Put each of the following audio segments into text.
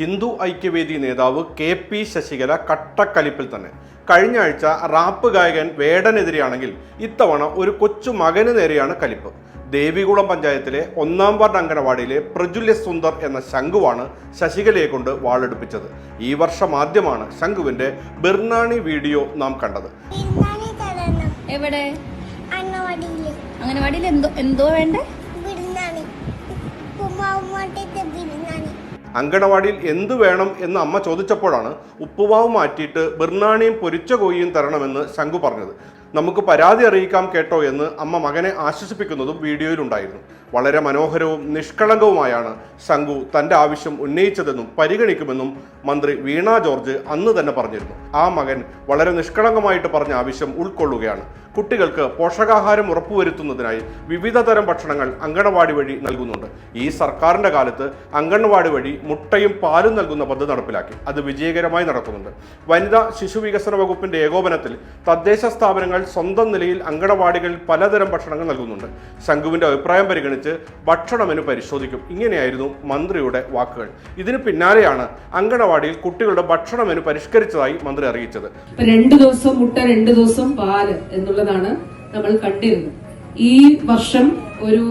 ഹിന്ദു ഐക്യവേദി നേതാവ് K P Sasikala കട്ടക്കലിപ്പിൽ തന്നെ. കഴിഞ്ഞ ആഴ്ച റാപ്പ് ഗായകൻ വേടനെതിരെയാണെങ്കിൽ ഇത്തവണ ഒരു കൊച്ചു മകന് നേരെയാണ് കലിപ്പ്. ദേവികുളം പഞ്ചായത്തിലെ ഒന്നാം വാർഡ് അംഗനവാടിയിലെ പ്രജുല്യ സുന്ദർ എന്ന ശംഖുവാണ് ശശികലയെ കൊണ്ട് വാളെടുപ്പിച്ചത്. ഈ വർഷം ആദ്യമാണ് ശംഖുവിന്റെ ബിർണാണി വീഡിയോ നാം കണ്ടത്. എവിടെ? അംഗനവാടിയിൽ എന്തോ എന്തോ വേണ്ടേ? അങ്കണവാടിയിൽ എന്തു വേണം എന്ന് അമ്മ ചോദിച്ചപ്പോഴാണ് ഉപ്പുമാവ് മാറ്റിയിട്ട് ബിർനാണിയും പൊരിച്ച കോഴിയും തരണമെന്ന് ശംഖു പറഞ്ഞത്. നമുക്ക് പരാതി അറിയിക്കാം കേട്ടോ എന്ന് അമ്മ മകനെ ആശ്വസിപ്പിക്കുന്നതും വീഡിയോയിലുണ്ടായിരുന്നു. വളരെ മനോഹരവും നിഷ്കളങ്കവുമായാണ് ശംഖു തന്റെ ആവശ്യം ഉന്നയിച്ചതെന്നും പരിഗണിക്കുമെന്നും മന്ത്രി വീണ ജോർജ് അന്ന് തന്നെ പറഞ്ഞിരുന്നു. ആ മകൻ വളരെ നിഷ്കളങ്കമായിട്ട് പറഞ്ഞ ആവശ്യം ഉൾക്കൊള്ളുകയാണ്. കുട്ടികൾക്ക് പോഷകാഹാരം ഉറപ്പുവരുത്തുന്നതിനായി വിവിധ തരം ഭക്ഷണങ്ങൾ അങ്കണവാടി വഴി നൽകുന്നുണ്ട്. ഈ സർക്കാരിന്റെ കാലത്ത് അങ്കണവാടി വഴി മുട്ടയും പാലും നൽകുന്ന പദ്ധതി നടപ്പിലാക്കി. അത് വിജയകരമായി നടക്കുന്നുണ്ട്. വനിതാ ശിശു വികസന വകുപ്പിന്റെ ഏകോപനത്തിൽ തദ്ദേശ സ്ഥാപനങ്ങൾ സ്വന്തം നിലയിൽ അങ്കണവാടികളിൽ പലതരം ഭക്ഷണങ്ങൾ നൽകുന്നുണ്ട്. ശംഖുവിന്റെ അഭിപ്രായം പരിഗണിച്ച് ഭക്ഷണമെനു പരിശോധിക്കും. ഇങ്ങനെയായിരുന്നു മന്ത്രിയുടെ വാക്കുകൾ. ഇതിന് പിന്നാലെയാണ് അങ്കണവാടിയിൽ കുട്ടികളുടെ ഭക്ഷണമെനു പരിഷ്കരിച്ചതായി മന്ത്രി അറിയിച്ചത്. രണ്ടു ദിവസം മുട്ട രണ്ടു ദിവസം പാൽ എന്നുള്ളതാണ് നമ്മൾ കണ്ടിരുന്നത്. ഈ വർഷം ഒരു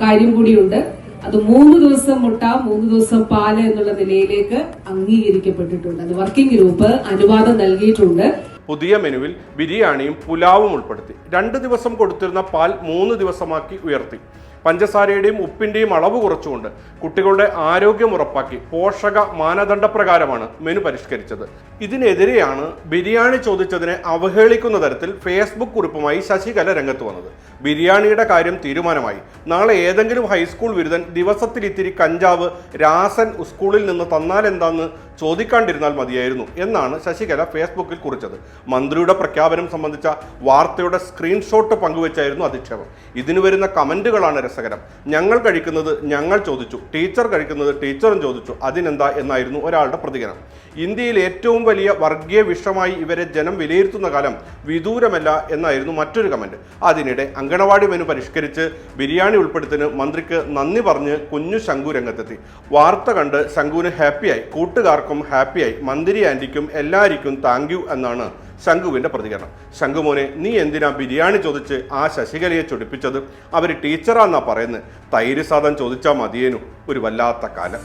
കാര്യം കൂടിയുണ്ട്. അത് മൂന്ന് ദിവസം മുട്ട മൂന്ന് ദിവസം പാൽ എന്നുള്ള നിലയിലേക്ക് അംഗീകരിക്കപ്പെട്ടിട്ടുണ്ട്. അത് വർക്കിംഗ് ഗ്രൂപ്പ് അനുവാദം നൽകിയിട്ടുണ്ട്. പുതിയ മെനുവിൽ ബിരിയാണിയും പുലാവും ഉൾപ്പെടുത്തി. രണ്ട് ദിവസം കൊടുത്തിരുന്ന പാൽ മൂന്ന് ദിവസമാക്കി ഉയർത്തി. പഞ്ചസാരയുടെയും ഉപ്പിന്റെയും അളവ് കുറച്ചുകൊണ്ട് കുട്ടികളുടെ ആരോഗ്യം ഉറപ്പാക്കി പോഷക മാനദണ്ഡപ്രകാരമാണ് മെനു പരിഷ്കരിച്ചത്. ഇതിനെതിരെയാണ് ബിരിയാണി ചോദിച്ചതിനെ അവഹേളിക്കുന്ന തരത്തിൽ ഫേസ്ബുക്ക് കുറിപ്പുമായി ശശികല രംഗത്ത് വന്നത്. ബിരിയാണിയുടെ കാര്യം തീരുമാനമായി. നാളെ ഏതെങ്കിലും ഹൈസ്കൂൾ ബിരുദൻ ദിവസത്തിൽ ഇത്തിരി കഞ്ചാവ് രാസൻ സ്കൂളിൽ നിന്ന് തന്നാൽ എന്താന്ന് ചോദിക്കാണ്ടിരുന്നാൽ മതിയായിരുന്നു എന്നാണ് ശശികല ഫേസ്ബുക്കിൽ കുറിച്ചത്. മന്ത്രിയുടെ പ്രഖ്യാപനം സംബന്ധിച്ച വാർത്തയുടെ സ്ക്രീൻഷോട്ട് പങ്കുവച്ചായിരുന്നു അധിക്ഷേപം. ഇതിന് വരുന്ന കമന്റുകളാണ് രസകരം. ഞങ്ങൾ കഴിക്കുന്നത് ഞങ്ങൾ ചോദിച്ചു. ടീച്ചർ കഴിക്കുന്നത് ടീച്ചറും ചോദിച്ചു. അതിനെന്താ എന്നായിരുന്നു ഒരാളുടെ പ്രതികരണം. ഇന്ത്യയിൽ ഏറ്റവും വലിയ വർഗീയ വിഷമായി ഇവരെ ജനം വിലയിരുത്തുന്ന കാലം വിദൂരമല്ല എന്നായിരുന്നു മറ്റൊരു കമന്റ് അതിനിടെ അങ്കണവാടി മെനു പരിഷ്കരിച്ച് ബിരിയാണി ഉൾപ്പെടുത്തിന് മന്ത്രിക്ക് നന്ദി പറഞ്ഞ് കുഞ്ഞു ശങ്കു രംഗത്തെത്തി. വാർത്ത കണ്ട് ശങ്കുവിന് ഹാപ്പിയായി കൂട്ടുകാർക്കും ഹാപ്പിയായി മന്ത്രി ആന്റിക്കും എല്ലാവർക്കും താങ്ക് എന്നാണ് ശംഖുവിന്റെ പ്രതികരണം. ശംഖുമോനെ നീ എന്തിനാ ബിരിയാണി ചോദിച്ച് ആ ശശികലയെ ചൊടിപ്പിച്ചത്? അവർ ടീച്ചറാന്നാ പറയുന്നത് തൈര് സാധം ചോദിച്ചാൽ മതിയേനു. ഒരു വല്ലാത്ത കാലം.